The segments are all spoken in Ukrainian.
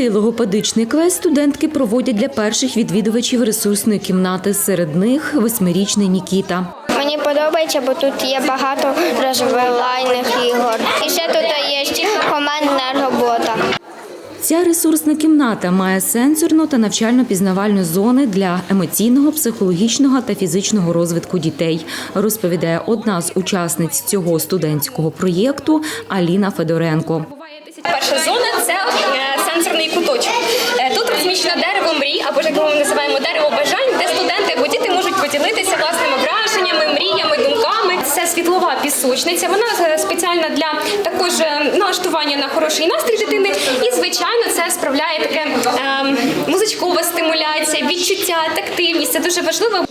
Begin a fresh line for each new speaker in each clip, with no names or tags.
Такий логопедичний квест студентки проводять для перших відвідувачів ресурсної кімнати. Серед них восьмирічний Нікіта.
Мені подобається, бо тут є багато розвивальних ігор. І ще тут є командна робота.
Ця ресурсна кімната має сенсорну та навчально-пізнавальну зони для емоційного, психологічного та фізичного розвитку дітей, розповідає одна з учасниць цього студентського проєкту Аліна Федоренко.
Перша зона це е, сенсорний куточок. Е, Тут розміщено дерево мрій, або ж як ми називаємо дерево бажань, де студенти або діти можуть поділитися власними враженнями, мріями, думками. Це світлова пісочниця. Вона е, спеціальна для також е, налаштування на хороший настрій дитини. І звичайно, це справляє таке е, музичкова стимуляція, відчуття, тактильність. Це дуже важливо.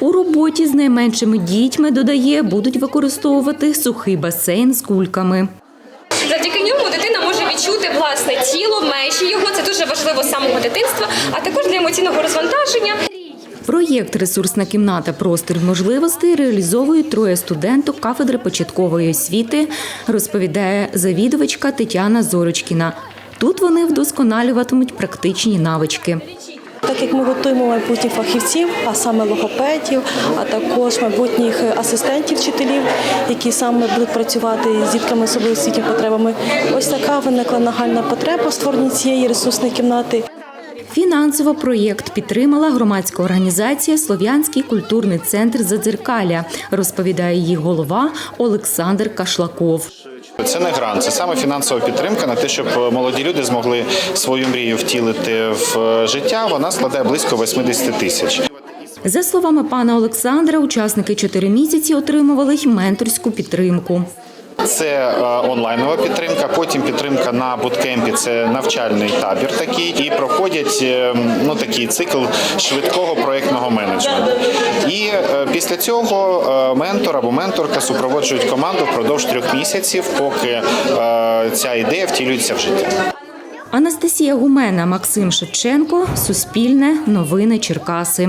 У роботі з найменшими дітьми додає, будуть використовувати сухий басейн з кульками.
Завдяки ньому дитина відчути власне тіло, межі його. Це дуже важливо з самого дитинства, а також для емоційного розвантаження.
Проєкт Ресурсна кімната Простір можливостей реалізовують троє студенток кафедри початкової освіти, розповідає завідувачка Тетяна Зорочкіна. Тут вони вдосконалюватимуть практичні навички.
Так як ми готуємо майбутніх фахівців, а саме логопедів, а також майбутніх асистентів вчителів, які саме будуть працювати з дітками з освітніми потребами. Ось така виникла нагальна потреба в створенні цієї ресурсної кімнати.
Фінансово проєкт підтримала громадська організація Слов'янський культурний центр Задзеркаля, розповідає її голова Олександр Кашлаков.
Це не грант, це саме фінансова підтримка на те, щоб молоді люди змогли свою мрію втілити в життя. Вона складає близько 80 тисяч.
За словами пана Олександра, учасники чотири місяці отримували й менторську підтримку.
Це е, онлайнова підтримка, потім підтримка на буткемпі. Це навчальний табір такий, і проходять е, ну такий цикл швидкого проєктного менеджменту. І е, після цього ментор або менторка супроводжують команду впродовж трьох місяців, поки ця ідея втілюється в життя.
Анастасія Гумена, Максим Шевченко, Суспільне, Новини Черкаси.